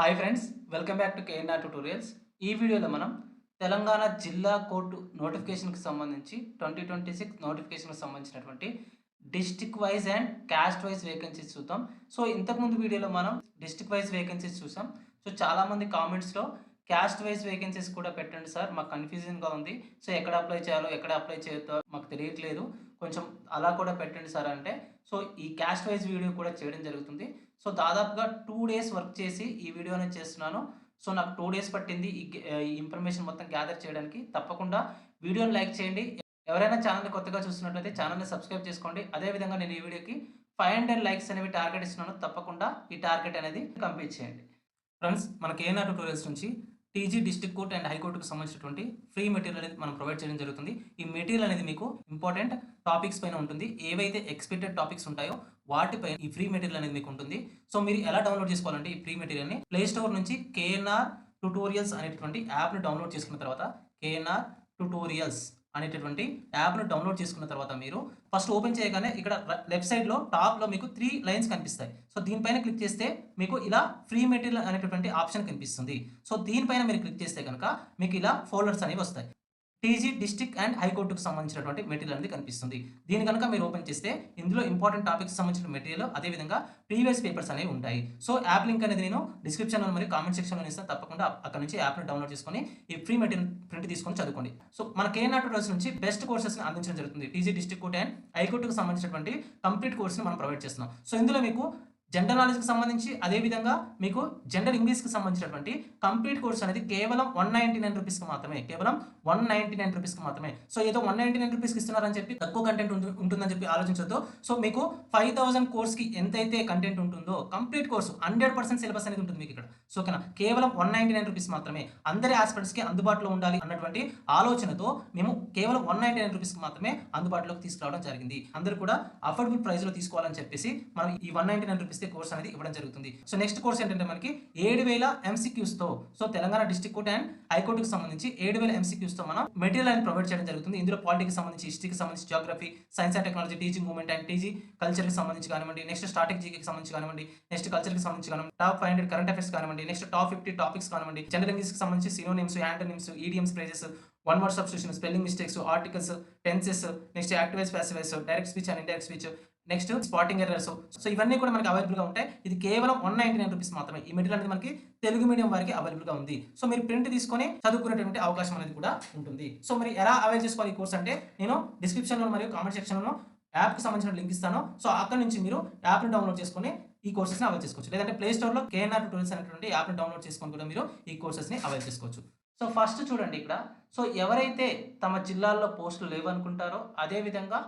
Hi friends welcome back to KNR tutorials. ఈ వీడియోలో మనం తెలంగాణ జిల్లా కోర్టు నోటిఫికేషన్కి సంబంధించి ట్వంటీ ట్వంటీ సిక్స్ నోటిఫికేషన్కి సంబంధించినటువంటి district wise and caste wise vacancies చూద్దాం. సో ఇంతకుముందు వీడియోలో మనం డిస్టిక్ వైజ్ వేకెన్సీస్ చూసాం. సో చాలామంది కామెంట్స్లో క్యాస్ట్ వైజ్ వేకెన్సీస్ కూడా పెట్టండి సార్ మాకు కన్ఫ్యూజన్గా ఉంది. సో ఎక్కడ అప్లై చేయాలో ఎక్కడ అప్లై చేయొద్దో మాకు తెలియట్లేదు. కొంచెం అలా కూడా పెట్టండి సార్ అంటే. సో ఈ క్యాస్ట్ వైజ్ వీడియో కూడా చేయడం జరుగుతుంది. సో దాదాపుగా టూ డేస్ వర్క్ చేసి ఈ వీడియో అనేది చేస్తున్నాను. సో నాకు టూ డేస్ పట్టింది ఈ ఇన్ఫర్మేషన్ మొత్తం గ్యాదర్ చేయడానికి. తప్పకుండా వీడియోని లైక్ చేయండి. ఎవరైనా ఛానల్ని కొత్తగా చూస్తున్నట్లయితే ఛానల్ని సబ్స్క్రైబ్ చేసుకోండి. అదేవిధంగా నేను ఈ వీడియోకి ఫైవ్ హండ్రెడ్ లైక్స్ అనేవి టార్గెట్ ఇస్తున్నాను. తప్పకుండా ఈ టార్గెట్ అనేది కంప్లీట్ చేయండి. ఫ్రెండ్స్ మనకి ఏనా ట్యూటోరియల్స్ నుంచి టీజీ డిస్టిక్ కోర్ట్ అండ్ హైకోర్టుకు సంబంధించినటువంటి ఫ్రీ మెటీరియల్ అనేది మనం ప్రొవైడ్ చేయడం జరుగుతుంది. ఈ మెటీరియల్ అనేది మీకు ఇంపార్టెంట్ టాపిక్స్ పైన ఉంటుంది. ఏవైతే ఎక్స్పెక్టెడ్ టాపిక్స్ ఉంటాయో వాటిపై ఈ ఫ్రీ మెటీరియల్ అనేది మీకు ఉంటుంది. సో మీరు ఎలా డౌన్లోడ్ చేసుకోవాలంటే ఈ ఫ్రీ మెటీరియల్ని ప్లే స్టోర్ నుంచి కేఎన్ఆర్ ట్యూటోరియల్స్ అనేటువంటి యాప్ని డౌన్లోడ్ చేసుకున్న తర్వాత కేఎన్ఆర్ ట్యూటోరియల్స్ అనేటటువంటి యాప్ను డౌన్లోడ్ చేసుకున్న తర్వాత మీరు ఫస్ట్ ఓపెన్ చేయగానే ఇక్కడ లెఫ్ట్ సైడ్లో టాప్లో మీకు త్రీ లైన్స్ కనిపిస్తాయి. సో దీనిపైన క్లిక్ చేస్తే మీకు ఇలా ఫ్రీ మెటీరియల్ అనేటటువంటి ఆప్షన్ కనిపిస్తుంది. సో దీనిపైన మీరు క్లిక్ చేస్తే కనుక మీకు ఇలా ఫోల్డర్స్ అనేవి వస్తాయి. టీజీ డిస్టిక్ అండ్ హైకోర్టుకు సంబంధించినటువంటి మెటీరియల్ అనేది కనిపిస్తుంది. దీని కనుక మీరు ఓపెన్ చేస్తే ఇందులో ఇంపార్టెంట్ టాపిక్స్ సంబంధించిన మెటీరియల్ అదేవిధంగా ప్రీవియస్ పేపర్స్ అనేవి ఉంటాయి. సో యాప్ లింక్ అనేది నేను డిస్క్రిప్షన్లో మరియు కామెంట్ సెక్షన్లో ఇస్తాను. తప్పకుండా అక్కడ నుంచి యాప్ని డౌన్లోడ్ చేసుకొని ఈ ఫ్రీ మెటీరియల్ ప్రింట్ తీసుకొని చదువుకోండి. సో మన కేఎన్ఆర్ ట్యూటోరియల్స్ నుంచి బెస్ట్ కోర్సెస్ని అందించడం జరుగుతుంది. టీజీ డిస్టిక్ కోర్ట్ అండ్ హైకోర్టుకు సంబంధించినటువంటి కంప్లీట్ కోర్సుని మనం ప్రొవైడ్ చేస్తున్నాం. సో ఇందులో మీకు జనరల్ నాలెడ్జ్కి సంబంధించి అదేవిధంగా మీకు జనరల్ ఇంగ్లీష్కి సంబంధించినటువంటి కంప్లీట్ కోర్స్ అనేది కేవలం వన్ నైంటీ నైన్ రూపీస్కి మాత్రమే కేవలం వన్ నైంటీ నైన్ రూపీస్కి మాత్రమే. సో ఏదో వన్ నైంటీ నైన్ రూపీస్కి ఇస్తున్నారని చెప్పి తక్కువ కంటెంట్ ఉంటుందని చెప్పి ఆలోచించొద్దు. సో మీకు ఫైవ్ థౌసండ్ కోర్స్కి ఎంతైతే కంటెంట్ ఉంటుందో complete course hundred percent syllabus అనేది ఉంటుంది మీకు ఇక్కడ. సో ఓకేనా? కేవలం వన్ నైంటీ నైన్ రూపీస్ మాత్రమే. అందరి ఆస్పెక్ట్స్కి అందుబాటులో ఉండాలి అన్నటువంటి ఆలోచనతో మేము కేవలం వన్ నైంటీ నైన్ రూపీస్కి మాత్రమే అందుబాటులోకి తీసుకురావడం జరిగింది. అందరూ కూడా అఫోర్డబుల్ ప్రైస్లో తీసుకోవాలని చెప్పేసి మనం ఈ వన్ నైంటీ నైన్ రూపీస్కి కోర్స్ అనేది ఇవ్వడం జరుగుతుంది. సో నెక్స్ట్ కోర్స్ ఏంటంటే మనకి ఏడు వేల ఎంసీక్యూస్తో so Telangana district court and హైకోర్టుకి సంబంధించి ఏడు వేల ఎంసీక్యూస్తో మనం మెటీరియల్ అనేది ప్రొవైడ్ చేయడం జరుగుతుంది. ఇందులో పాలిటిక్స్ సంబంధించి హిస్టరీకి సంబంధించి geography science and technology teaching movement and TG కల్చర్కి సంబంధించి కానివ్వండి నెక్స్ట్ స్ట్రాటజీకి సంబంధించి కానివ్వండి నెక్స్ట్ కల్చర్కి సంబంధించి కానివ్వండి top five hundred current affairs కానివ్వండి నెక్స్ట్ టాప్ ఫిఫ్టీ టాపిక్స్ కానివ్వండి జనరల్ ఇంగ్లీష్కి సంబంధించి synonyms antonyms idioms phrases one word substitution spelling mistakes articles tenses next active voice passive voice direct speech and indirect speech next spotting errors so ఇవన్నీ కూడా మనకి అవైలబుల్గా ఉంటాయి. ఇది కేవలం వన్ నైంటీ నైన్ రూపీస్ మాత్రమే. ఈ మెటీరియల్ అనేది మనకి తెలుగు మీడియం వారికి అవైలబుల్గా ఉంది. సో మీరు ప్రింట్ తీసుకొని చదువుకునేటువంటి అవకాశం అనేది కూడా ఉంటుంది. సో మరి ఎలా అవైల్ చేసుకోవాలి ఈ కోర్స్ అంటే నేను డిస్క్రిప్షన్లో మరియు కామెంట్ సెక్షన్లో యాప్కి సంబంధించిన లింక్ ఇస్తాను. సో అక్కడ నుంచి మీరు యాప్ని డౌన్లోడ్ చేసుకొని ఈ కోర్సెస్ని అవైల్ చేసుకోవచ్చు. లేదంటే ప్లే స్టోర్లో కేఎన్ఆర్ టూల్స్ అనేటువంటి యాప్ని డౌన్లోడ్ చేసుకొని కూడా మీరు ఈ కోర్సెస్ని అవైల్ చేసుకోవచ్చు. సో ఫస్ట్ చూడండి ఇక్కడ. సో ఎవరైతే తమ జిల్లాల్లో పోస్టులు లేవనుకుంటారో అదేవిధంగా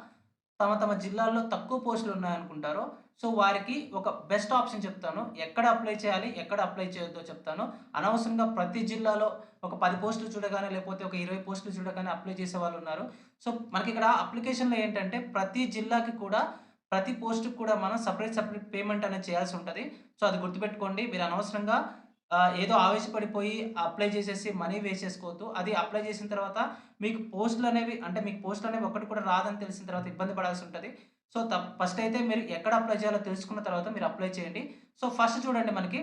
తమ తమ జిల్లాల్లో తక్కువ పోస్టులు ఉన్నాయనుకుంటారో సో వారికి ఒక బెస్ట్ ఆప్షన్ చెప్తాను. ఎక్కడ అప్లై చేయాలి ఎక్కడ అప్లై చేయొద్దో చెప్తాను. అనవసరంగా ప్రతి జిల్లాలో ఒక పది పోస్టులు చూడగానే లేకపోతే ఒక ఇరవై పోస్టులు చూడగానే అప్లై చేసే వాళ్ళు ఉన్నారు. సో మనకి ఇక్కడ అప్లికేషన్లో ఏంటంటే ప్రతి జిల్లాకి కూడా ప్రతి పోస్టుకి కూడా మనం సపరేట్ సపరేట్ పేమెంట్ అనేది చేయాల్సి ఉంటుంది. సో అది గుర్తుపెట్టుకోండి. మీరు అనవసరంగా ఏదో ఆవేశపడిపోయి అప్లై చేసేసి మనీ వేసేసుకోవద్దు అది అప్లై చేసిన తర్వాత మీకు పోస్టులు అనేవి అంటే మీకు పోస్టులు అనేవి ఒకటి కూడా రాదని తెలిసిన తర్వాత ఇబ్బంది పడాల్సి ఉంటుంది. సో ఫస్ట్ అయితే మీరు ఎక్కడ అప్లై చేయాలో తెలుసుకున్న తర్వాత మీరు అప్లై చేయండి. సో ఫస్ట్ చూడండి మనకి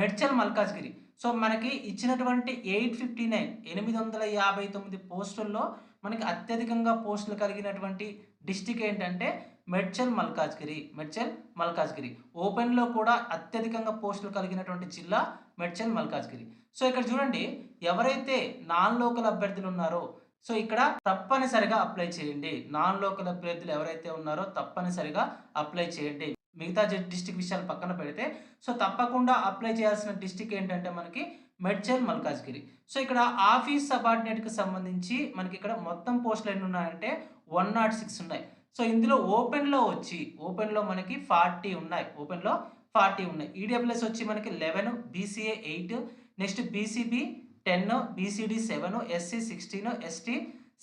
మెడ్చల్ మల్కాజ్గిరి. సో మనకి ఇచ్చినటువంటి ఎయిట్ ఫిఫ్టీ నైన్ ఎనిమిది వందల యాభై తొమ్మిది పోస్టుల్లో మనకి అత్యధికంగా పోస్టులు కలిగినటువంటి డిస్టిక్ ఏంటంటే మెడ్చల్ మల్కాజ్గిరి మెడ్చల్ మల్కాజ్గిరి. ఓపెన్లో కూడా అత్యధికంగా పోస్టులు కలిగినటువంటి జిల్లా మెడ్చల్ మల్కాజ్గిరి. సో ఇక్కడ చూడండి ఎవరైతే నాన్ లోకల్ అభ్యర్థులు ఉన్నారో సో ఇక్కడ తప్పనిసరిగా అప్లై చేయండి. నాన్ లోకల్ అభ్యర్థులు ఎవరైతే ఉన్నారో తప్పనిసరిగా అప్లై చేయండి. మిగతా డిస్టిక్ విషయాలు పక్కన పెడితే సో తప్పకుండా అప్లై చేయాల్సిన డిస్టిక్ ఏంటంటే మనకి మెడ్చల్ మల్కాజ్గిరి. సో ఇక్కడ ఆఫీస్ సబార్డినేట్కి సంబంధించి మనకి ఇక్కడ మొత్తం పోస్టులు ఎన్ని ఉన్నాయంటే వన్ నాట్ సిక్స్ ఉన్నాయి. సో ఇందులో ఓపెన్లో వచ్చి ఓపెన్లో మనకి ఫార్టీ ఉన్నాయి. ఓపెన్లో ఫార్టీ ఉన్నాయి. ఈడబ్ల్యూఎస్ వచ్చి మనకి eleven BCA eight next BCB ten BCD seven SC sixteen ST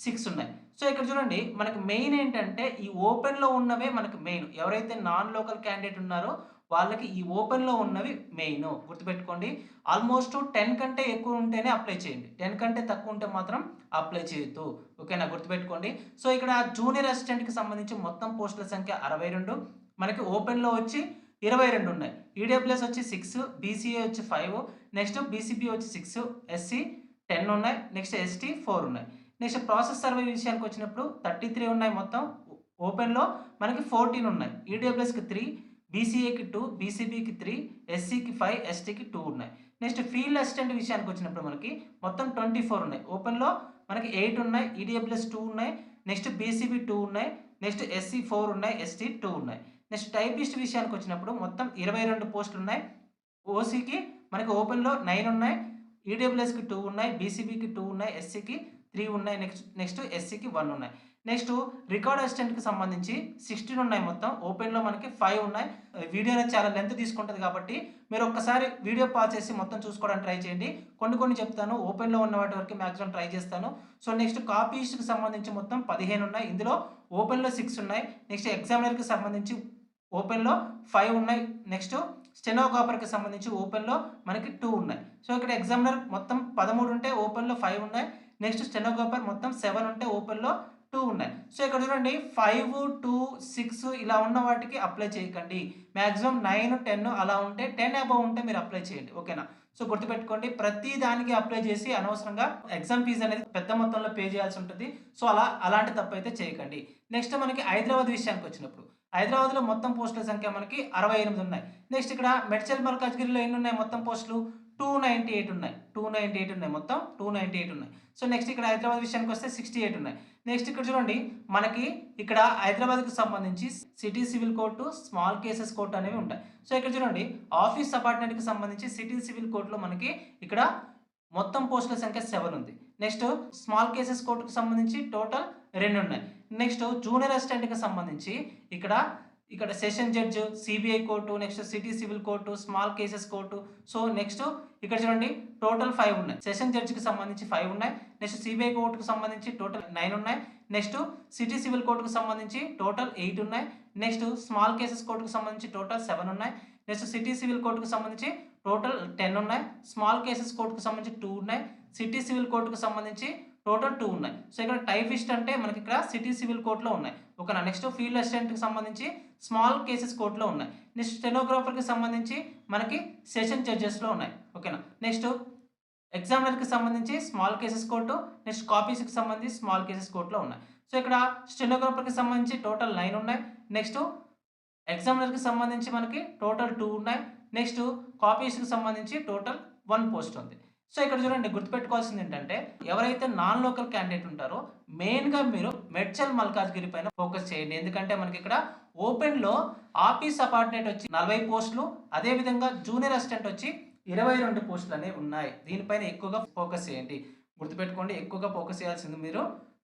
six ఉన్నాయి. సో ఇక్కడ చూడండి మనకి మెయిన్ ఏంటంటే ఈ ఓపెన్లో ఉన్నవే మనకి మెయిన్ ఎవరైతే నాన్ లోకల్ క్యాండిడేట్ ఉన్నారో వాళ్ళకి ఈ ఓపెన్లో ఉన్నవి మెయిన్ గుర్తుపెట్టుకోండి ఆల్మోస్ట్ టెన్ కంటే ఎక్కువ ఉంటేనే అప్లై చేయండి. టెన్ కంటే తక్కువ ఉంటే మాత్రం అప్లై చేయొద్దు. ఓకేనా గుర్తుపెట్టుకోండి. సో ఇక్కడ జూనియర్ అసిస్టెంట్కి సంబంధించి మొత్తం పోస్టుల సంఖ్య అరవై రెండు. మనకి ఓపెన్లో వచ్చి ఇరవై రెండు ఉన్నాయి. ఈడబ్ల్యూఎస్ వచ్చి సిక్స్ బీసీఏ వచ్చి ఫైవ్ నెక్స్ట్ బీసీబీ వచ్చి సిక్స్ ఎస్సీ టెన్ ఉన్నాయి. నెక్స్ట్ ఎస్టీ ఫోర్ ఉన్నాయి. నెక్స్ట్ ప్రాసెస్ సర్వే విషయానికి వచ్చినప్పుడు థర్టీ త్రీ ఉన్నాయి మొత్తం. ఓపెన్లో మనకి ఫోర్టీన్ ఉన్నాయి. ఈడబ్ల్యూఎస్కి త్రీ బీసీఏకి టూ బీసీబీకి త్రీ ఎస్సీకి ఫైవ్ ఎస్టీకి టూ ఉన్నాయి. నెక్స్ట్ ఫీల్డ్ అసిస్టెంట్ విషయానికి వచ్చినప్పుడు మనకి మొత్తం ట్వంటీ ఫోర్ ఉన్నాయి ఓపెన్లో మనకి ఎయిట్ ఉన్నాయి ఈడబ్ల్యూఎస్ టూ ఉన్నాయి నెక్స్ట్ బీసీబీ టూ ఉన్నాయి నెక్స్ట్ ఎస్సీ ఫోర్ ఉన్నాయి ఎస్టీ టూ ఉన్నాయి. నెక్స్ట్ టైపిస్ట్ విషయానికి వచ్చినప్పుడు మొత్తం ఇరవై రెండు పోస్టులు ఉన్నాయి. ఓసీకి మనకి ఓపెన్లో నైన్ ఉన్నాయి ఈడబ్ల్యూఎస్కి టూ ఉన్నాయి బీసీబీకి టూ ఉన్నాయి ఎస్సీకి త్రీ ఉన్నాయి నెక్స్ట్ నెక్స్ట్ ఎస్సీకి వన్ ఉన్నాయి. నెక్స్ట్ రికార్డ్ అసిస్టెంట్కి సంబంధించి సిక్స్టీన్ ఉన్నాయి మొత్తం. ఓపెన్లో మనకి ఫైవ్ ఉన్నాయి. వీడియో అనేది చాలా లెంత్ తీసుకుంటుంది కాబట్టి మీరు ఒక్కసారి వీడియో పాస్ చేసి మొత్తం చూసుకోవడానికి ట్రై చేయండి. కొన్ని కొన్ని చెప్తాను. ఓపెన్లో ఉన్న వాటి వరకు మ్యాక్సిమం ట్రై చేస్తాను. సో నెక్స్ట్ కాపీస్కి సంబంధించి మొత్తం పదిహేను ఉన్నాయి. ఇందులో ఓపెన్లో సిక్స్ ఉన్నాయి. నెక్స్ట్ ఎగ్జామినర్కి సంబంధించి ఓపెన్లో ఫైవ్ ఉన్నాయి. నెక్స్ట్ స్టెనోకాపర్కి సంబంధించి ఓపెన్లో మనకి టూ ఉన్నాయి. సో ఇక్కడ ఎగ్జామినర్ మొత్తం పదమూడు ఉంటే ఓపెన్లో ఫైవ్ ఉన్నాయి. నెక్స్ట్ స్టెనోకాపర్ మొత్తం సెవెన్ ఉంటే ఓపెన్లో టూ ఉన్నాయి. సో ఇక్కడ చూడండి ఫైవ్ టూ సిక్స్ ఇలా ఉన్న వాటికి అప్లై చేయకండి. మ్యాక్సిమం నైన్ టెన్ అలా ఉంటే టెన్ అబవ్ ఉంటే మీరు అప్లై చేయండి. ఓకేనా? సో గుర్తుపెట్టుకోండి ప్రతి దానికి అప్లై చేసి అనవసరంగా ఎగ్జామ్ ఫీజు అనేది పెద్ద మొత్తంలో పే చేయాల్సి ఉంటుంది. సో అలా అలాంటి తప్పు అయితే చేయకండి. నెక్స్ట్ మనకి హైదరాబాద్ విషయానికి వచ్చినప్పుడు. హైదరాబాద్లో మొత్తం పోస్టుల సంఖ్య మనకి అరవై ఎనిమిది ఉన్నాయి. నెక్స్ట్ ఇక్కడ మెడ్చల్ మల్కాజ్గిరిలో ఎన్ని ఉన్నాయి మొత్తం పోస్టులు? టూ నైంటీ ఎయిట్ ఉన్నాయి. టూ నైంటీ ఎయిట్ ఉన్నాయి మొత్తం టూ నైంటీ ఎయిట్ ఉన్నాయి. సో నెక్స్ట్ ఇక్కడ హైదరాబాద్ విషయానికి వస్తే సిక్స్టీ ఎయిట్ ఉన్నాయి. నెక్స్ట్ ఇక్కడ చూడండి మనకి ఇక్కడ హైదరాబాద్కి సంబంధించి city civil court small cases court అనేవి ఉంటాయి. సో ఇక్కడ చూడండి ఆఫీస్ అపార్ట్మెంట్కి సంబంధించి సిటీ సివిల్ కోర్టులో మనకి ఇక్కడ మొత్తం పోస్టుల సంఖ్య సెవెన్ ఉంది. నెక్స్ట్ స్మాల్ కేసెస్ కోర్టుకు సంబంధించి టోటల్ రెండు ఉన్నాయి. నెక్స్ట్ జూనియర్ అసిస్టెంట్కి సంబంధించి ఇక్కడ ఇక్కడ session judge CBI court next city civil court small cases court. So next ఇక్కడ చూడండి టోటల్ ఫైవ్ ఉన్నాయి. సెషన్ జడ్జికి సంబంధించి ఫైవ్ ఉన్నాయి. నెక్స్ట్ సిబిఐ కోర్టుకు సంబంధించి టోటల్ నైన్ ఉన్నాయి. నెక్స్ట్ సిటీ సివిల్ కోర్టుకు సంబంధించి టోటల్ ఎయిట్ ఉన్నాయి. నెక్స్ట్ స్మాల్ కేసెస్ కోర్టుకు సంబంధించి టోటల్ సెవెన్ ఉన్నాయి. నెక్స్ట్ సిటీ సివిల్ కోర్టుకు సంబంధించి టోటల్ టెన్ ఉన్నాయి. స్మాల్ కేసెస్ కోర్టుకు సంబంధించి టూ ఉన్నాయి. సిటీ సివిల్ కోర్టుకు సంబంధించి టోటల్ టూ ఉన్నాయి. సో ఇక్కడ టైపిస్ట్ అంటే మనకి ఇక్కడ సిటీ సివిల్ కోర్టులో ఉన్నాయి. ఓకేనా నెక్స్ట్ ఫీల్డ్ అసిస్టెంట్కి సంబంధించి స్మాల్ కేసెస్ కోర్టులో ఉన్నాయి. నెక్స్ట్ స్టెనోగ్రాఫర్కి సంబంధించి మనకి సెషన్ జడ్జెస్లో ఉన్నాయి. ఓకేనా? నెక్స్ట్ ఎగ్జామినర్కి సంబంధించి స్మాల్ కేసెస్ కోర్టు నెక్స్ట్ కాపీస్కి సంబంధించి స్మాల్ కేసెస్ కోర్టులో ఉన్నాయి. సో ఇక్కడ స్టెనోగ్రాఫర్కి సంబంధించి టోటల్ నైన్ ఉన్నాయి. నెక్స్ట్ ఎగ్జామినర్కి సంబంధించి మనకి టోటల్ టూ ఉన్నాయి. నెక్స్ట్ కాపీస్కి సంబంధించి టోటల్ వన్ పోస్ట్ ఉంది. సో ఇక్కడ చూడండి గుర్తుపెట్టుకోవాల్సింది ఏంటంటే ఎవరైతే నాన్ లోకల్ క్యాండిడేట్ ఉంటారో మెయిన్గా మీరు మెడ్చల్ మల్కాజ్గిరి పైన ఫోకస్ చేయండి. ఎందుకంటే మనకి ఇక్కడ ఓపెన్లో ఆఫీస్ అపార్ట్మెంట్ వచ్చి నలభై పోస్టులు అదేవిధంగా జూనియర్ అసిస్టెంట్ వచ్చి ఇరవై రెండు పోస్టులు అనేవి ఉన్నాయి. దీనిపైన ఎక్కువగా ఫోకస్ చేయండి. గుర్తుపెట్టుకోండి ఎక్కువగా ఫోకస్ చేయాల్సింది మీరు.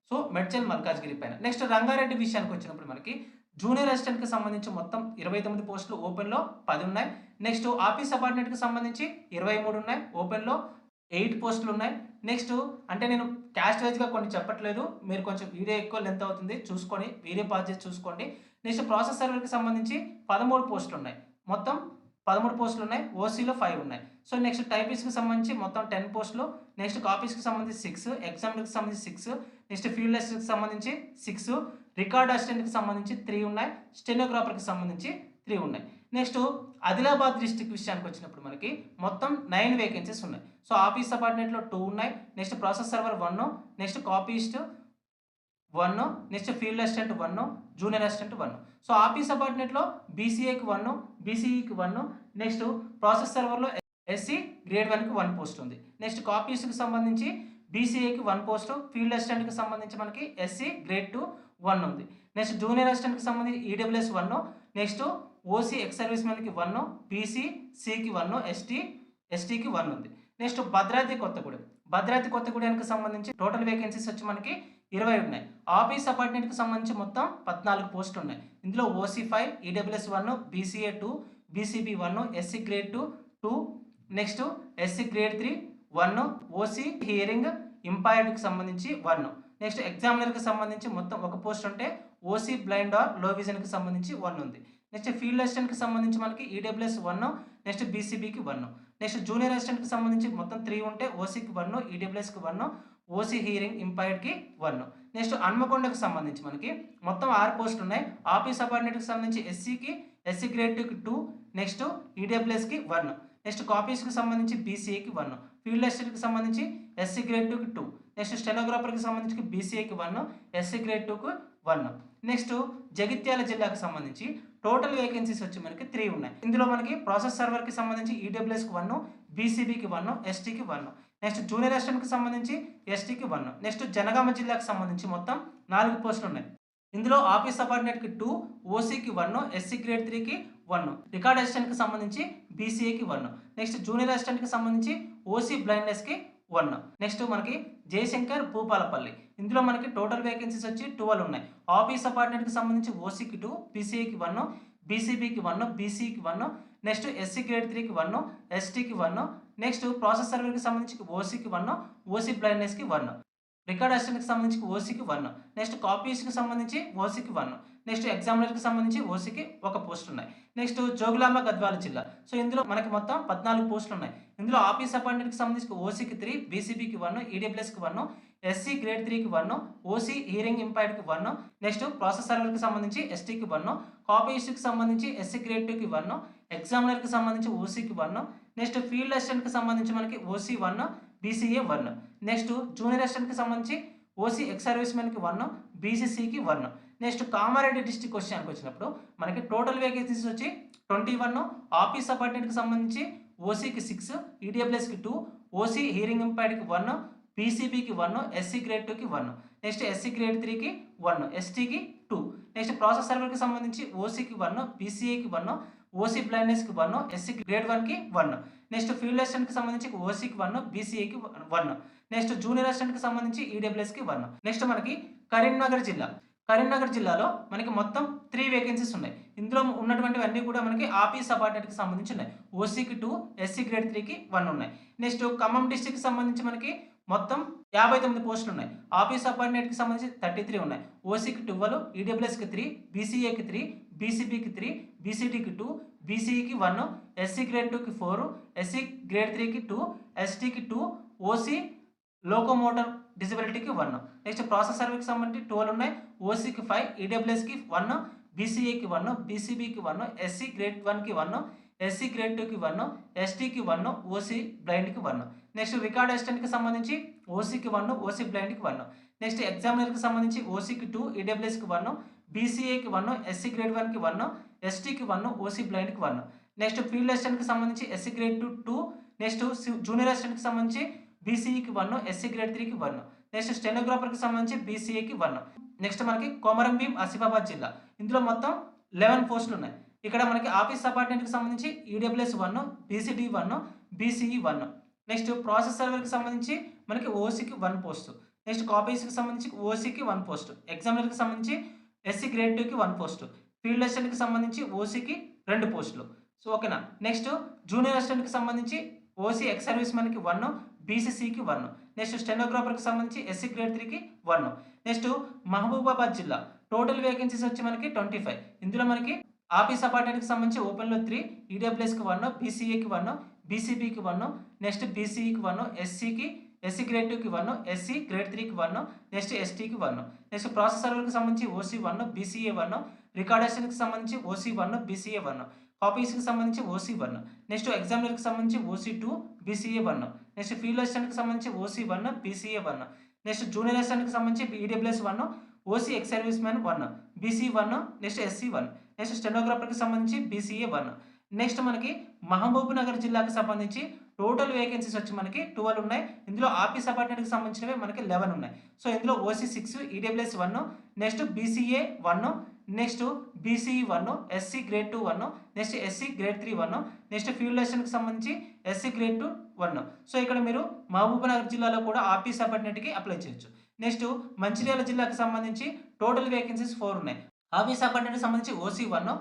సో మెడ్చల్ మల్కాజ్గిరి పైన. నెక్స్ట్ రంగారెడ్డి విషయానికి వచ్చినప్పుడు మనకి జూనియర్ అసిస్టెంట్కి సంబంధించి మొత్తం ఇరవై తొమ్మిది పోస్టులు ఓపెన్లో పది ఉన్నాయి. నెక్స్ట్ ఆఫీస్ అపార్ట్మెంట్కి సంబంధించి ఇరవై మూడు ఉన్నాయి ఓపెన్లో ఎయిట్ పోస్టులు ఉన్నాయి. నెక్స్ట్ అంటే నేను క్యాస్ట్ వైజ్గా కొన్ని చెప్పట్లేదు. మీరు కొంచెం వీడియో ఎక్కువ లెంత్ అవుతుంది. చూసుకొని వీడియో పాస్ చేసి చూసుకోండి. నెక్స్ట్ ప్రాసెస్ సర్వర్కి సంబంధించి పదమూడు పోస్టులు ఉన్నాయి. మొత్తం పదమూడు పోస్టులు ఉన్నాయి. ఓసీలో ఫైవ్ ఉన్నాయి. సో నెక్స్ట్ టైపీస్కి సంబంధించి మొత్తం టెన్ పోస్టులు. నెక్స్ట్ కాపీస్కి సంబంధించి సిక్స్ ఎగ్జామ్కి సంబంధించి సిక్స్ నెక్స్ట్ ఫీల్డ్ అసిస్టెంట్కి సంబంధించి సిక్స్ రికార్డ్ అసిస్టెంట్కి సంబంధించి త్రీ ఉన్నాయి. స్టెనోగ్రాఫర్కి సంబంధించి త్రీ ఉన్నాయి. నెక్స్ట్ ఆదిలాబాద్ డిస్టిక్ విషయానికి వచ్చినప్పుడు మనకి మొత్తం నైన్ వేకెన్సీస్ ఉన్నాయి. సో ఆఫీస్ అపార్ట్మెంట్లో టూ ఉన్నాయి. Next process server one next copyist one next field assistant one junior assistant one so office అపార్ట్మెంట్లో బీసీఏకి వన్ బీసీఈకి వన్ నెక్స్ట్ ప్రాసెస్ సర్వర్లో ఎస్సీ గ్రేడ్ వన్కి వన్ పోస్ట్ ఉంది. నెక్స్ట్ కాపీస్కి సంబంధించి బీసీఏకి వన్ పోస్ట్ ఫీల్డ్ అసిస్టెంట్కి సంబంధించి మనకి ఎస్సీ గ్రేడ్ టూ వన్ ఉంది. నెక్స్ట్ జూనియర్ అసిస్టెంట్కి సంబంధించి EWS one next OC ex service మెన్కి one BC సికి వన్ ఎస్టీ ఎస్టీకి వన్ ఉంది నెక్స్ట్ భద్రాద్రి కొత్తగూడెం భద్రాద్రి కొత్తగూడెంకి సంబంధించి టోటల్ వేకెన్సీస్ వచ్చి మనకి ఇరవై ఉన్నాయి. ఆఫీస్ అపార్ట్మెంట్కి సంబంధించి మొత్తం పద్నాలుగు పోస్టులు ఉన్నాయి. ఇందులో OC five EWS one BCA two BCB one SC grade two two next SC grade three one OC hearing ఇంపాయర్డ్కి సంబంధించి వన్ నెక్స్ట్ ఎగ్జామినర్కి సంబంధించి మొత్తం ఒక పోస్ట్ ఉంటే ఓసీ బ్లైండ్ ఆర్లో విజన్కి సంబంధించి వన్ ఉంది. నెక్స్ట్ ఫీల్డ్ అసిస్టెంట్కి సంబంధించి మనకి ఈడబ్ల్యూఎస్ వన్ నెక్స్ట్ బీసీబీకి వన్ నెక్స్ట్ జూనియర్ అసిస్టెంట్కి సంబంధించి మొత్తం త్రీ ఉంటే ఓసీకి వన్ ఈడబ్ల్యూఎస్కి వన్ ఓసీ హీరింగ్ ఇంపైర్డ్కి వన్ నెక్స్ట్ హన్మకొండకు సంబంధించి మనకి మొత్తం ఆరు పోస్టులు ఉన్నాయి. ఆఫీస్ అపార్ట్మెంట్కి సంబంధించి ఎస్సీకి ఎస్సీ గ్రేడ్కి టూ నెక్స్ట్ ఈడబ్ల్యూఎస్కి వన్ నెక్స్ట్ కాపీస్కి సంబంధించి బీసీఏకి వన్ ఫీల్డ్ అసిస్టెంట్కి సంబంధించి ఎస్సీ గ్రేడ్ టూకి టూ నెక్స్ట్ స్టెనోగ్రాఫర్కి సంబంధించి బీసీఏకి వన్ ఎస్సీ గ్రేడ్ టూకు వన్ నెక్స్ట్ జగిత్యాల జిల్లాకు సంబంధించి టోటల్ వేకెన్సీస్ వచ్చి మనకి త్రీ ఉన్నాయి. ఇందులో మనకి ప్రాసెస్ సర్వర్కి సంబంధించి ఈడబ్ల్యూఎస్కి వన్ బీసీబీకి వన్ ఎస్టీకి వన్. నెక్స్ట్ జూనియర్ అసిస్టెంట్కి సంబంధించి ఎస్టీకి వన్. నెక్స్ట్ జనగామ జిల్లాకు సంబంధించి మొత్తం నాలుగు పోస్టులు ఉన్నాయి. ఇందులో ఆఫీస్ సబార్డినేట్కి టూ ఓసీకి వన్ ఎస్సీ గ్రేడ్ త్రీకి వన్. రికార్డ్ అసిస్టెంట్కి సంబంధించి బీసీఏకి వన్. నెక్స్ట్ జూనియర్ అసిస్టెంట్కి సంబంధించి ఓసీ బ్లైండ్నెస్కి వన్. నెక్స్ట్ మనకి జయశంకర్ భూపాలపల్లి. ఇందులో మనకి టోటల్ వేకెన్సీస్ వచ్చి ట్వెల్వ్ ఉన్నాయి. ఆఫీస్ అపార్ట్మెంట్కి సంబంధించి ఓసీకి టూ పీసీఏకి వన్ బీసీబీకి వన్ బీసీకి వన్ నెక్స్ట్ ఎస్సీ గ్రేడ్ త్రీకి వన్ ఎస్టీకి వన్ నెక్స్ట్ ప్రాసెస్ సర్వర్కి సంబంధించి ఓసీకి వన్ ఓసీ బ్లైండ్నెస్కి వన్. రికార్డ్ అసిస్టెంట్కి సంబంధించి ఓసీకి వన్. నెక్స్ట్ కాపీస్కి సంబంధించి ఓసీకి వన్. నెక్స్ట్ ఎగ్జామినర్కి సంబంధించి ఓసీకి ఒక పోస్ట్ ఉన్నాయి. నెక్స్ట్ జోగులాంబ గద్వాల జిల్లా. సో ఇందులో మనకి మొత్తం పద్నాలుగు పోస్టులు ఉన్నాయి. ఇందులో ఆఫీస్ అపాయింట్మెంట్కి సంబంధించి ఓసీకి త్రీ బీసీబీకి వన్ ఈడబ్ల్యూఎస్కి వన్ ఎస్సీ గ్రేడ్ త్రీకి వన్ ఓసీ హియరింగ్ ఇంపైర్డ్కి వన్ నెక్స్ట్ ప్రాసెస్ సర్వర్కి సంబంధించి ఎస్టీకి వన్ కాపీస్కి సంబంధించి ఎస్సీ గ్రేడ్ టూకి వన్ ఎగ్జామినర్కి సంబంధించి ఓసీకి వన్ నెక్స్ట్ ఫీల్డ్ అసిస్టెంట్కి సంబంధించి మనకి OC one BCA one next junior అసిస్టెంట్కి సంబంధించి ఓసీ ఎక్స్ సర్వీస్ మెన్కి వన్ బీసీసీకి వన్ నెక్స్ట్ కామారెడ్డి డిస్టిక్ క్వశ్చన్కి వచ్చినప్పుడు మనకి టోటల్ వేకెన్సీస్ వచ్చి ట్వంటీ వన్ ఆఫీస్ అపార్ట్మెంట్కి సంబంధించి ఓసీకి సిక్స్ ఈడబ్ల్యూఎస్కి టూ ఓసీ హీరింగ్ ఇంపాక్ట్కి వన్ పీసీబీకి వన్ ఎస్సీ గ్రేడ్ టూకి వన్ నెక్స్ట్ ఎస్సీ గ్రేడ్ త్రీకి వన్ ఎస్టీకి టూ నెక్స్ట్ ప్రాసెస్ సర్వర్కి సంబంధించి ఓసీకి వన్ బీసీఏకి వన్ ఓసీ బ్లైండ్నెస్కి వన్ ఎస్సీ గ్రేడ్ వన్కి వన్ నెక్స్ట్ ఫీల్డ్ అసిస్టెంట్కి సంబంధించి ఓసీకి వన్ బీసీఏకి వన్ నెక్స్ట్ జూనియర్ అసిస్టెంట్కి సంబంధించి ఈడబ్ల్యూఎస్కి వన్ నెక్స్ట్ మనకి కరీంనగర్ జిల్లా. కరీంనగర్ జిల్లాలో మనకి మొత్తం త్రీ వేకెన్సీస్ ఉన్నాయి. ఇందులో ఉన్నటువంటివన్నీ కూడా మనకి ఆఫీస్ అపార్ట్మెంట్కి సంబంధించి ఉన్నాయి. ఓసీకి టూ ఎస్సీ గ్రేడ్ త్రీకి వన్ ఉన్నాయి. నెక్స్ట్ ఖమ్మం డిస్టిక్కి సంబంధించి మనకి మొత్తం యాభై తొమ్మిది పోస్టులు ఉన్నాయి. ఆఫీస్ అపార్ట్మెంట్కి సంబంధించి థర్టీ త్రీ ఉన్నాయి ఓసీకి ట్వెల్వ్ ఈడబ్ల్యూఎస్కి త్రీ బీసీఏకి త్రీ బీసీబీకి త్రీ బీసీడీకి టూ బీసీఈకి వన్ ఎస్సీ గ్రేడ్ టూకి ఫోర్ ఎస్సీ గ్రేడ్ త్రీకి టూ ఎస్టీకి టూ ఓసీ లోకోమోటర్ డిజబిలిటీకి వన్ నెక్స్ట్ ప్రాసెస్ సర్వీకి సంబంధించి ట్వెల్వ్ ఉన్నాయి ఓసీకి ఫైవ్ ఈడబ్ల్యూఎస్కి వన్ బీసీఏకి వన్ బీసీబీకి వన్ ఎస్సీ గ్రేడ్ వన్కి వన్ ఎస్సీ గ్రేడ్ టూకి వన్ ఎస్టీకి వన్ ఓసీ బ్లైండ్కి వన్ నెక్స్ట్ రికార్డ్ అసిస్టెంట్కి సంబంధించి ఓసీకి వన్ ఓసీ బ్లైండ్కి వన్ నెక్స్ట్ ఎగ్జామినర్కి సంబంధించి ఓసీకి టూ ఈడబ్ల్యూఎస్కి వన్ బీసీఏకి వన్ ఎస్సీ గ్రేడ్ వన్కి వన్ ఎస్టీకి వన్ ఓసీ బ్లైండ్కి వన్ నెక్స్ట్ ఫీల్డ్ అసిస్టెంట్కి సంబంధించి SC grade two two next junior అసిస్టెంట్కి సంబంధించి బీసీఈకి వన్ ఎస్సీ గ్రేడ్ త్రీకి వన్ నెక్స్ట్ స్టెనోగ్రాఫర్కి సంబంధించి బీసీఏకి వన్ నెక్స్ట్ మనకి కొమరం భీం ఆసిఫాబాద్ జిల్లా. ఇందులో మొత్తం లెవెన్ పోస్టులు ఉన్నాయి. ఇక్కడ మనకి ఆఫీస్ అపార్ట్మెంట్కి సంబంధించి EWS one BCD one BCE one next process సర్వర్కి సంబంధించి మనకి ఓసీకి వన్ పోస్ట్ నెక్స్ట్ కాపీస్కి సంబంధించి ఓసీకి వన్ పోస్ట్ ఎగ్జామినర్కి సంబంధించి ఎస్సీ గ్రేడ్ టూకి వన్ పోస్ట్ ఫీల్డ్ అసిస్టెంట్కి సంబంధించి ఓసీకి రెండు పోస్టులు సో ఓకేనా నెక్స్ట్ జూనియర్ అసిస్టెంట్కి సంబంధించి ఓసీ ఎక్స్ సర్వీస్ మెన్కి వన్ బీసీసీకి వన్. నెక్స్ట్ స్టెనోగ్రాఫర్కి సంబంధించి ఎస్సీ గ్రేడ్ త్రీకి వన్. నెక్స్ట్ మహబూబాబాద్ జిల్లా. టోటల్ వేకెన్సీస్ వచ్చి మనకి ట్వంటీ ఫైవ్. ఇందులో మనకి ఆఫీస్ అపార్ట్మెంట్కి సంబంధించి ఓపెన్లో త్రీ ఈడబ్ల్యూఎస్కి వన్ బీసీఏకి వన్ బీసీబీకి వన్ నెక్స్ట్ బీసీఈకి వన్ ఎస్సీకి ఎస్సీ గ్రేడ్ టూకి వన్ ఎస్సీ గ్రేడ్ త్రీకి వన్ నెక్స్ట్ ఎస్టీకి వన్. నెక్స్ట్ ప్రాసెస్ సర్వర్కి సంబంధించి ఓసీ వన్ బీసీఏ వన్ రికార్డేషన్కి సంబంధించి ఓసీ వన్ బీసీఏ వన్ కాపీస్కి సంబంధించి ఓసీ వన్ నెక్స్ట్ ఎగ్జామినర్కి సంబంధించి OC two BCA one. Next field అసిస్టెంట్కి సంబంధించి OC one BCA one. Next junior అసిస్టెంట్కి సంబంధించి EWS one OC ex service man one BC one next SC one. Next స్టెనోగ్రాఫర్కి సంబంధించి BCA one. Next మనకి మహబూబ్ నగర్ జిల్లాకు సంబంధించి total vacancies వచ్చి మనకి ట్వెల్వ్ ఉన్నాయి. ఇందులో ఆఫీస్ అపార్ట్మెంట్కి సంబంధించినవి మనకి లెవెన్ ఉన్నాయి. సో ఇందులో OC six EWS one next BCA one next BCE one SC grade two one next SC grade three one next ఫ్యూలేషన్కి సంబంధించి SC grade two one. So ఇక్కడ మీరు మహబూబ్నగర్ జిల్లాలో కూడా ఆఫీస్ అపార్ట్మెంట్కి అప్లై చేయొచ్చు. నెక్స్ట్ మంచిర్యాల జిల్లాకు సంబంధించి టోటల్ వేకెన్సీస్ ఫోర్ ఉన్నాయి. ఆఫీస్ అపార్ట్మెంట్కి సంబంధించి ఓసీ వన్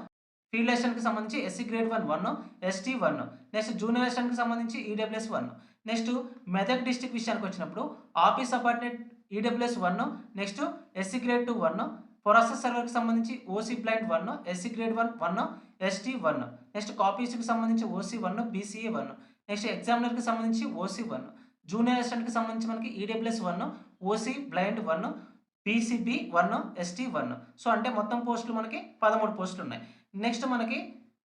ఫీల్డ్ సంబంధించి SC grade one one ST one. Next junior అసిస్టెంట్కి సంబంధించి EWS one. Next Medak district విషయానికి వచ్చినప్పుడు office apartment EWS one next SC grade two one process సర్వర్కి సంబంధించి OC blind one SC grade one one ST one next కాపీస్కి సంబంధించి OC one BCA one next ఎగ్జామినర్కి సంబంధించి OC one junior అసిస్టెంట్కి సంబంధించి మనకి EWS one OC blind one BCB one ST one so అంటే మొత్తం పోస్టులు మనకి పదమూడు పోస్టులు ఉన్నాయి. నెక్స్ట్ మనకి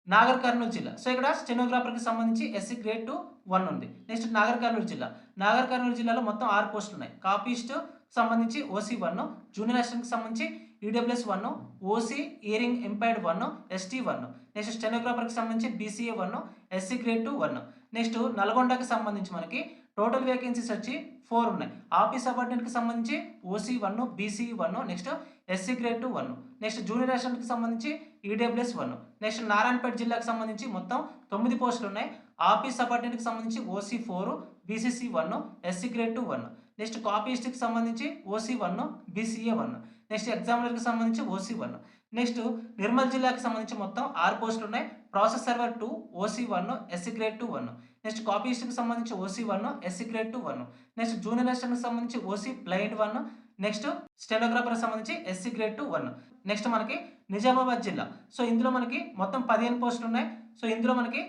నాగర్ కర్నూలు జిల్లా. సో ఇక్కడ స్టెనోగ్రాఫర్కి సంబంధించి ఎస్సీ గ్రేడ్ టు వన్ ఉంది. నెక్స్ట్ నాగర్ కర్నూలు జిల్లా. నాగర్ కర్నూలు జిల్లాలో మొత్తం ఆరు పోస్టులు ఉన్నాయి. కాపీస్ట్ సంబంధించి ఓసీ వన్ జూనియర్ అసిస్టెంట్కి సంబంధించి EWS one OC hearing impaired one ST one next స్టెనోగ్రాఫర్కి సంబంధించి BCA one SC grade two one next నల్గొండకి సంబంధించి మనకి టోటల్ వేకెన్సీస్ వచ్చి ఫోర్ ఉన్నాయి. ఆఫీస్ అపార్ట్మెంట్కి సంబంధించి OC one BC one next SC grade two one next junior అసిస్టెంట్కి సంబంధించి EWS one next Narayanpet జిల్లాకు సంబంధించి మొత్తం తొమ్మిది పోస్టులు ఉన్నాయి. ఆఫీస్ అపార్ట్మెంట్కి సంబంధించి OC four BCC one SC grade two one next కాపీస్ట్కి సంబంధించి OC one BCA one next ఎగ్జామినర్కి సంబంధించి ఓసీ వన్ నెక్స్ట్ నిర్మల్ జిల్లాకి సంబంధించి మొత్తం ఆరు పోస్టులు ఉన్నాయి. Process server two OC one SC grade two one next కాపీస్ట్కి సంబంధించి OC one SC grade two one next junior అసిస్టెంట్కి సంబంధించి ఓసీ బ్లైండ్ వన్ నెక్స్ట్ స్టెనోగ్రాఫర్కి సంబంధించి SC grade two one next మనకి నిజామాబాద్ జిల్లా. సో ఇందులో మనకి మొత్తం పదిహేను పోస్టులు ఉన్నాయి. సో ఇందులో మనకి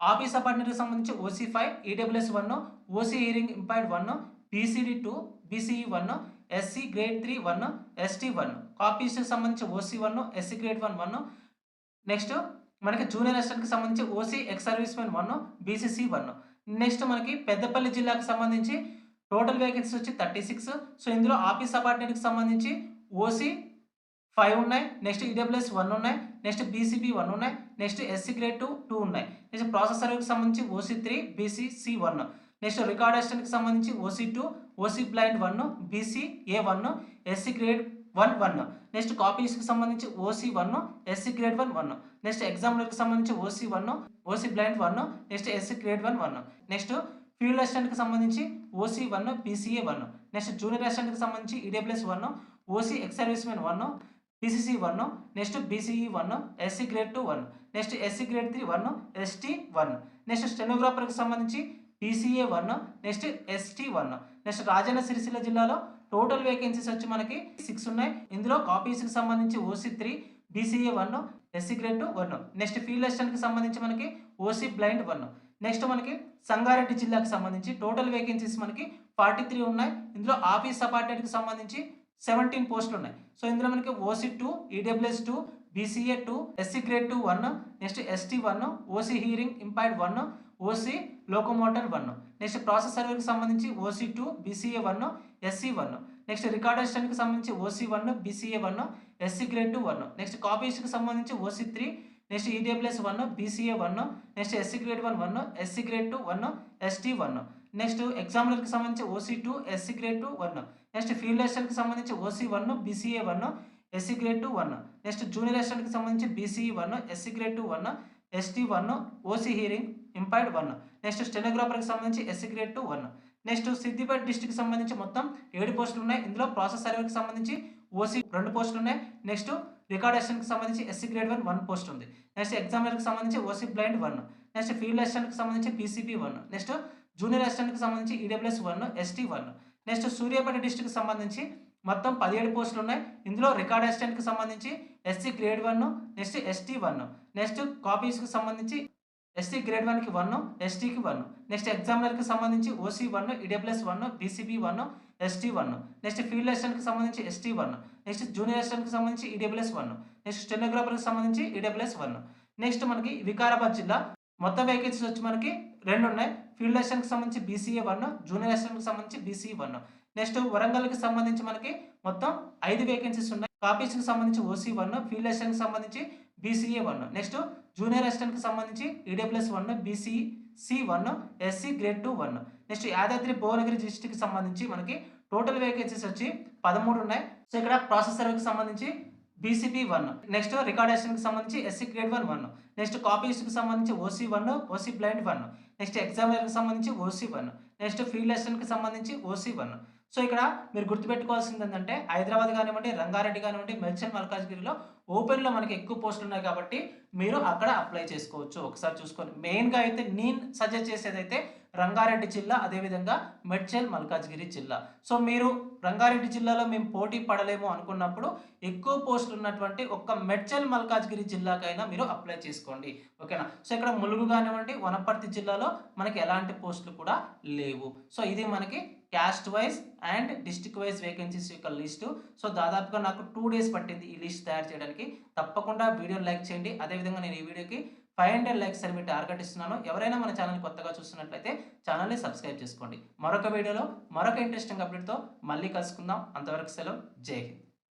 ఆఫీస్ అపార్ట్మెంట్కి సంబంధించి OC five EWS one OC hearing impaired one BCD two BCE one SC grade three one ST one కాపీస్కి సంబంధించి OC one SC grade one one next మనకి జూనియర్ అసిస్టెంట్కి సంబంధించి OC ex service men one BCC one next మనకి పెద్దపల్లి జిల్లాకు సంబంధించి total vacancies వచ్చి thirty six so ఇందులో office అపార్ట్మెంట్కి సంబంధించి ఓసీ ఫైవ్ ఉన్నాయి. నెక్స్ట్ ఈడబ్ల్యూఎస్ వన్ ఉన్నాయి. నెక్స్ట్ బీసీబీ వన్ ఉన్నాయి. Next SC grade two two ఉన్నాయి. నెక్స్ట్ ప్రాసెస్ సర్వీకి సంబంధించి OC three BCC one next record సంబంధించి OC two OC blind one BC A one SC grade one one next కాపీస్కి సంబంధించి OC one SC grade one one next ఎగ్జామినర్కి సంబంధించి OC one OC blind one next SC grade one one next field అసిస్టెంట్కి సంబంధించి OC one BCA one next junior అసిస్టెంట్కి సంబంధించి EWS one OC ex service men one BCC one next BCE one SC grade two one next SC grade three one ST one next స్టెనోగ్రాఫర్కి సంబంధించి BCA one next ST one next Rajanna Sircilla జిల్లాలో total vacancies వచ్చి మనకి six ఉన్నాయి. ఇందులో కాపీస్కి సంబంధించి OC three BCA one SC grade two one next field అసిస్టెంట్కి సంబంధించి మనకి ఓసీ బ్లైండ్ వన్ నెక్స్ట్ మనకి సంగారెడ్డి జిల్లాకు సంబంధించి టోటల్ వేకెన్సీస్ మనకి ఫార్టీ త్రీ ఉన్నాయి. ఇందులో ఆఫీస్ సపార్టెంట్కి సంబంధించి సెవెంటీన్ పోస్టులు ఉన్నాయి. సో ఇందులో మనకి OC two EWS two BCA two SC grade two one next ST one OC hearing impaired one OC locomotor one next process సర్వేకి సంబంధించి OC two BCA one SC one next రికార్డేషన్కి సంబంధించి OC one BCA one SC grade two one next కాపీస్కి సంబంధించి OC three next EWS one BCA one next SC grade one one SC grade two one ST one next ఎగ్జామ్లర్కి సంబంధించి OC two SC grade two one next field అసిస్టెంట్కి సంబంధించి OC one BCA one SC grade two one next junior అసిస్టెంట్కి సంబంధించి BCE one SC grade two one ST one OC hearing impaired one next స్టెనోగ్రాఫర్కి సంబంధించి SC grade two one. Next Siddipet district సంబంధించి మొత్తం ఏడు పోస్టులు ఉన్నాయి ఇందులో process సర్వేకి సంబంధించి ఓసీ రెండు పోస్టులు ఉన్నాయి నెక్స్ట్ రికార్డ్ అసిస్టెంట్కి సంబంధించి SC grade one one post ఉంది. నెక్స్ట్ ఎగ్జామినర్కి సంబంధించి OC blind one. Next field అసిస్టెంట్కి సంబంధించి పీసీపీ వన్. నెక్స్ట్ జూనియర్ అసిస్టెంట్కి సంబంధించి EWS one ST one. Next Suryapet district సంబంధించి మొత్తం పదిహేడు పోస్టులు ఉన్నాయి ఇందులో రికార్డ్ అసిస్టెంట్కి సంబంధించి SC grade one next ST one. Next కాపీస్కి సంబంధించి ఎస్టీ గ్రేడ్ వన్కి వన్ ఎస్టీకి వన్ నెక్స్ట్ ఎగ్జామినర్కి సంబంధించి OC one EWS one BCB one ST one next field అసిస్టెంట్కి సంబంధించి ఎస్టీ వన్ నెక్స్ట్ జూనియర్ అసిస్టెంట్కి సంబంధించి ఈడబ్ల్యూఎస్ వన్ నెక్స్ట్ స్టెనోగ్రాఫర్కి సంబంధించి ఈడబ్ల్యూఎస్ వన్ నెక్స్ట్ మనకి వికారాబాద్ జిల్లా. మొత్తం వేకెన్సీస్ వచ్చి మనకి రెండు ఉన్నాయి. ఫీల్డ్ అసిస్టెంట్కి సంబంధించి బీసీఏ వన్ జూనియర్ అసిస్టెంట్కి సంబంధించి బీసీఈ వన్ నెక్స్ట్ వరంగల్కి సంబంధించి మనకి మొత్తం ఐదు వేకెన్సీస్ ఉన్నాయి. కాపీస్కి సంబంధించి ఓసీ వన్ ఫీల్డ్ అసిస్టెంట్కి సంబంధించి బీసీఏ వన్ నెక్స్ట్ జూనియర్ అసిస్టెంట్కి సంబంధించి EWS one BC C one SC grade two one next Yadadri Bhuvanagiri డిస్టిక్కి సంబంధించి మనకి టోటల్ వేకెన్సీస్ వచ్చి పదమూడు ఉన్నాయి. సో ఇక్కడ ప్రాసెస్ సర్వేకి సంబంధించి బీసీబీ వన్ నెక్స్ట్ రికార్డ్ అసిస్టెంట్కి సంబంధించి SC grade one one next కాపీస్కి సంబంధించి OC one OC blind one next ఎగ్జామినర్కి సంబంధించి ఓసీ వన్ నెక్స్ట్ ఫీల్డ్ అసిస్టెంట్కి సంబంధించి ఓసీ వన్ సో ఇక్కడ మీరు గుర్తుపెట్టుకోవాల్సింది ఏంటంటే హైదరాబాద్ కానివ్వండి రంగారెడ్డి కానివ్వండి మెర్చల్ మల్కాజ్గిరిలో ఓపెన్లో మనకి ఎక్కువ పోస్టులు ఉన్నాయి కాబట్టి మీరు అక్కడ అప్లై చేసుకోవచ్చు. ఒకసారి చూసుకొని మెయిన్గా అయితే నేను సజెస్ట్ చేసేది అయితే రంగారెడ్డి జిల్లా అదేవిధంగా మెడ్చల్ మల్కాజ్గిరి జిల్లా. సో మీరు రంగారెడ్డి జిల్లాలో మేము పోటీ పడలేము అనుకున్నప్పుడు ఎక్కువ పోస్టులు ఉన్నటువంటి ఒక్క మెడ్చల్ మల్కాజ్గిరి జిల్లాకైనా మీరు అప్లై చేసుకోండి. ఓకేనా? సో ఇక్కడ ములుగు కానివ్వండి వనపర్తి జిల్లాలో మనకి ఎలాంటి పోస్టులు కూడా లేవు. సో ఇది మనకి caste wise and district wise vacancies యొక్క లిస్టు. సో దాదాపుగా నాకు టూ డేస్ పట్టింది ఈ లిస్ట్ తయారు చేయడానికి. తప్పకుండా వీడియో లైక్ చేయండి. అదేవిధంగా నేను ఈ వీడియోకి ఫైవ్ హండ్రెడ్ లైక్స్ అని మీ టార్గెట్ ఇస్తున్నాను ఎవరైనా మన ఛానల్ కొత్తగా చూస్తున్నట్లయితే ఛానల్ని సబ్స్క్రైబ్ చేసుకోండి. మరొక వీడియోలో మరొక ఇంట్రెస్టింగ్ అప్డేట్తో మళ్ళీ కలుసుకుందాం. అంతవరకు సెలవు. జై హింద్.